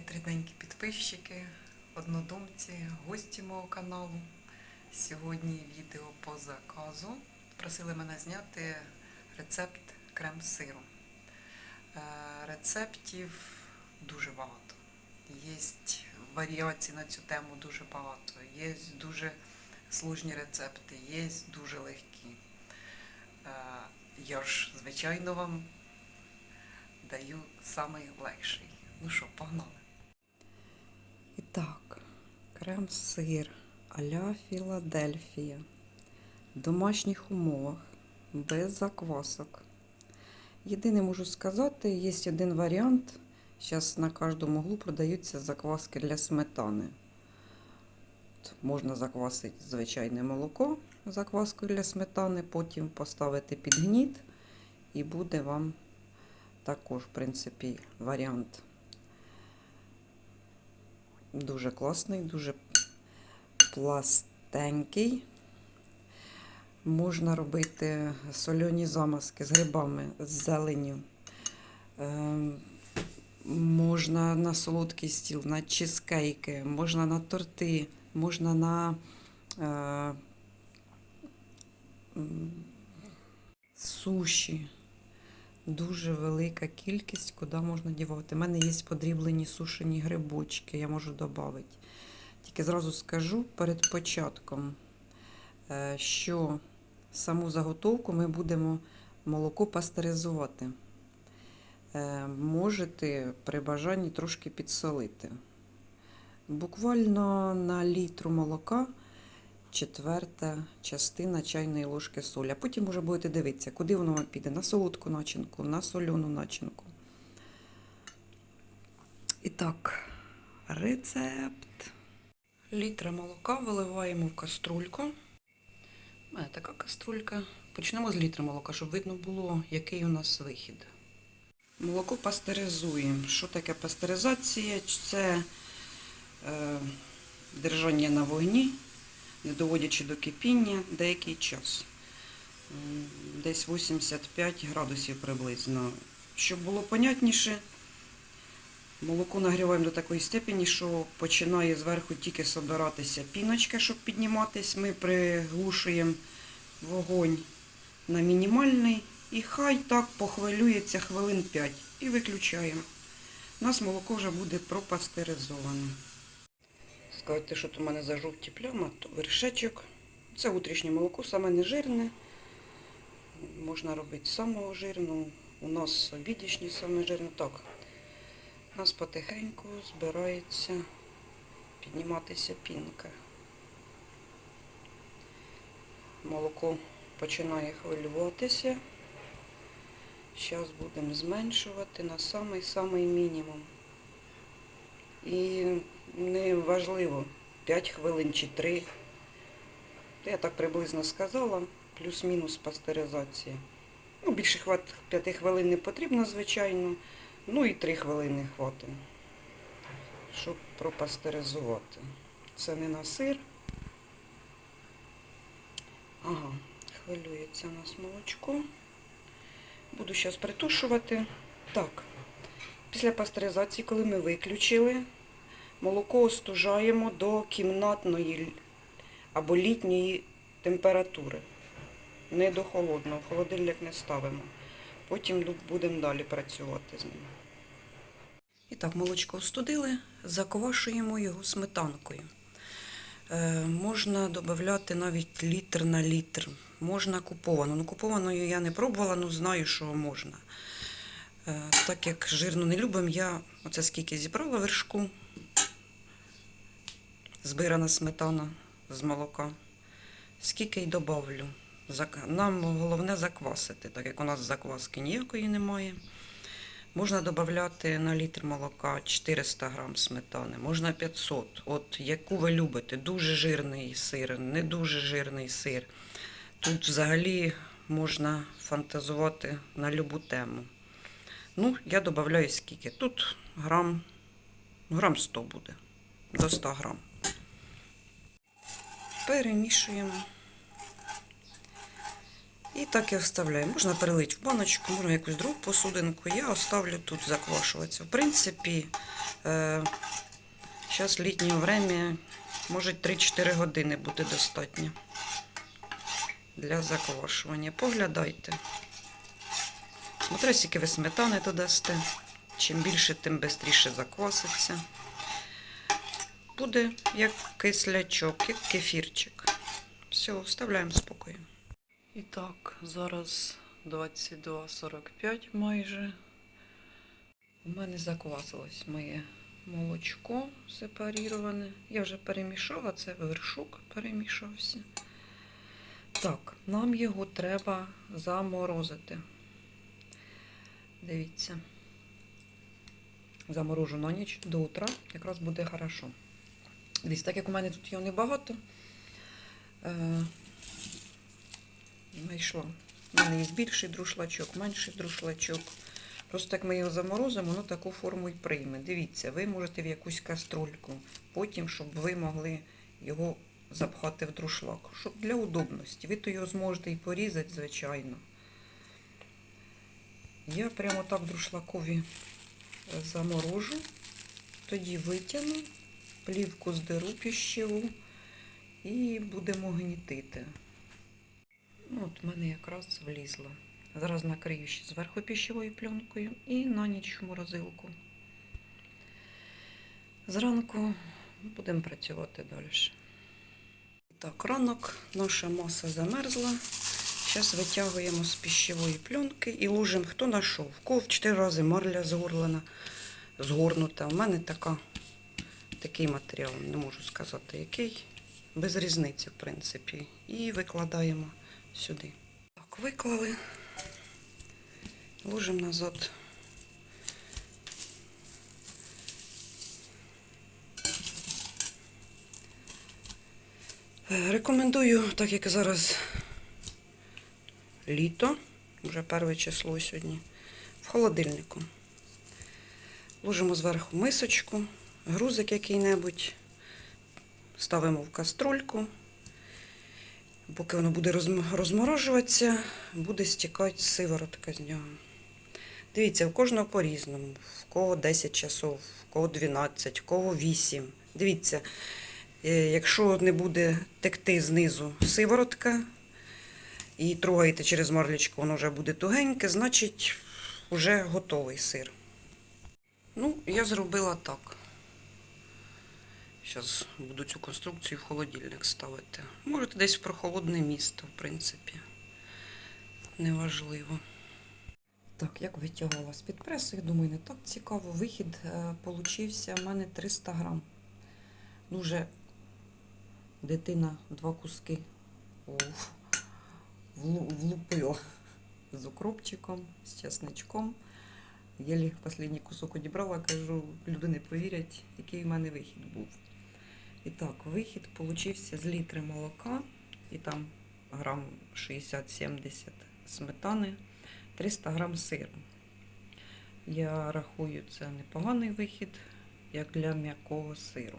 Привіт, рідненькі підписчики, однодумці, гості мого каналу. Сьогодні відео по заказу. Просили мене зняти рецепт крем сиру. Е, Рецептів дуже багато. Є варіацій на цю тему дуже багато. Є дуже сложні рецепти, є дуже легкі. Е, Я ж, звичайно, вам даю самий легший. Ну що, погнали. І так, крем-сир а-ля Філадельфія. В домашніх умовах, без заквасок. Єдине можу сказати, є один варіант. Зараз на кожному углу продаються закваски для сметани. Можна заквасити звичайне молоко закваскою для сметани, потім поставити під гніт і буде вам також, в принципі, варіант дуже класний, дуже пластенький. Можна робити сольоні замазки з грибами, з зеленню. Ем, Можна на солодкий стіл, на чизкейки, можна на торти, можна на е, суші. Дуже велика кількість, куди можна дівати. У мене є подріблені сушені грибочки, я можу додати. Тільки зразу скажу перед початком, е, що саму заготовку ми будемо молоко пастеризувати. Е, Можете при бажанні трошки підсолити. Буквально на літру молока четверта частина чайної ложки солі. А потім вже будете дивитися, куди воно вам піде. На солодку начинку, на соляну начинку. І так, рецепт. Літра молока виливаємо в каструльку. Мене така каструлька. Почнемо з літра молока, щоб видно було, який у нас вихід. Молоко пастеризуємо. Що таке пастеризація? Це е, держання на вогні, не доводячи до кипіння деякий час. Десь 85 градусів приблизно. Щоб було понятніше, молоко нагріваємо до такої степені, що починає зверху тільки собиратися піночка, щоб підніматись. Ми приглушуємо вогонь на мінімальний і хай так похвилюється хвилин 5 і виключаємо. У нас молоко вже буде пропастеризоване. Сказати, що в мене за жовті пляма, то вершечок. Це утрішнє молоко, саме не жирне. Можна робити самого жирного. У нас обідішні саме жирне. Так, у нас потихеньку збирається підніматися пінка. Молоко починає хвилюватися. Зараз будемо зменшувати на самий-самий мінімум. І не важливо 5 хвилин чи 3. Я так приблизно сказала, плюс-мінус пастеризація. Ну, більше хват 5 хвилин не потрібно, звичайно. Ну і 3 хвилини хватить, щоб пропастеризувати. Це не на сир. Ага, хвилюється у нас молочко. Буду зараз притушувати. Так, після пастеризації, коли ми виключили, молоко остужаємо до кімнатної або літньої температури. Не до холодного, в холодильник не ставимо. Потім будемо далі працювати з ним. І так, молочко остудили, заквашуємо його сметанкою. Е, можна додати навіть літр на літр. Можна куповану. Ну, купованою я не пробувала, але знаю, що можна. Е, так як жирну не любимо, я оце скільки зібрала вершку. Збирана сметана з молока. Скільки й добавлю. Нам головне заквасити, так як у нас закваски ніякої немає. Можна додати на літр молока 400 грам сметани, можна 500. От яку ви любите, дуже жирний сир, не дуже жирний сир. Тут взагалі можна фантазувати на любу тему. Ну, я додаю скільки. Тут грам, грам 100 буде, до 100 грам. Перемішуємо. І так і оставляю. Можна перелити в баночку, можна якусь другу посудинку. Я оставлю тут заквашуватися. В принципі, е, зараз літнє время, може 3-4 години буде достатньо для заквашування. Поглядайте. Смотри, скільки ви сметани додасте. Чим більше, тим швидше закваситься. Буде як кислячок, як кефірчик. Все, вставляємо спокою. І так, зараз 22.45 майже. У мене заквасилось моє молочко сепаріроване. Я вже перемішала, це вершок перемішався. Так, нам його треба заморозити. Дивіться. Заморожу на ніч до утра, якраз буде хорошо. Дивіться, так як у мене тут його небагато, е, знайшла. У мене є більший друшлачок, менший друшлачок. Просто як ми його заморозимо, воно таку форму і прийме. Дивіться, ви можете в якусь каструльку, потім, щоб ви могли його запхати в друшлак. Щоб для удобності. Ви то його зможете і порізати, звичайно. Я прямо так друшлакові е, заморожу, тоді витягну, плівку здеру піщеву і будемо гнітити. Ну, от в мене якраз влізло. Зараз накрию ще зверху піщовою пленкою і на ніч в морозилку. Зранку будемо працювати далі. Так, ранок наша маса замерзла. Зараз витягуємо з піщової пленки і ложимо, хто знайшов. В кого в 4 рази марля згорлена, згорнута. У мене така, такий матеріал, не можу сказати який. Без різниці, в принципі. І викладаємо сюди. Так, виклали. Ложимо назад. Е, Рекомендую, так як зараз літо, вже перше число сьогодні, в холодильнику. Ложимо зверху мисочку, грузик який-небудь, ставимо в каструльку. Поки воно буде розморожуватися, буде стікати сиворотка з нього. Дивіться, у кожного по-різному. В кого 10 часов, в кого 12, в кого 8. Дивіться, е, якщо не буде текти знизу сиворотка і трогаєте через марлічку, воно вже буде тугеньке, значить вже готовий сир. Ну, я зробила так. Зараз буду цю конструкцію в холодильник ставити. Можете десь в прохолодне місто, в принципі. Неважливо. Так, як витягувала з-під пресу, я думаю, не так цікаво. Вихід е, получився в мене 300 грам. Дуже дитина два куски о, влу- влупила з укропчиком, з чесничком. Єлі останній кусок одібрала, кажу, люди не повірять, який в мене вихід був. І так, вихід получився з літри молока і там грам 60-70 сметани, 300 грам сиру. Я рахую, це непоганий вихід, як для м'якого сиру.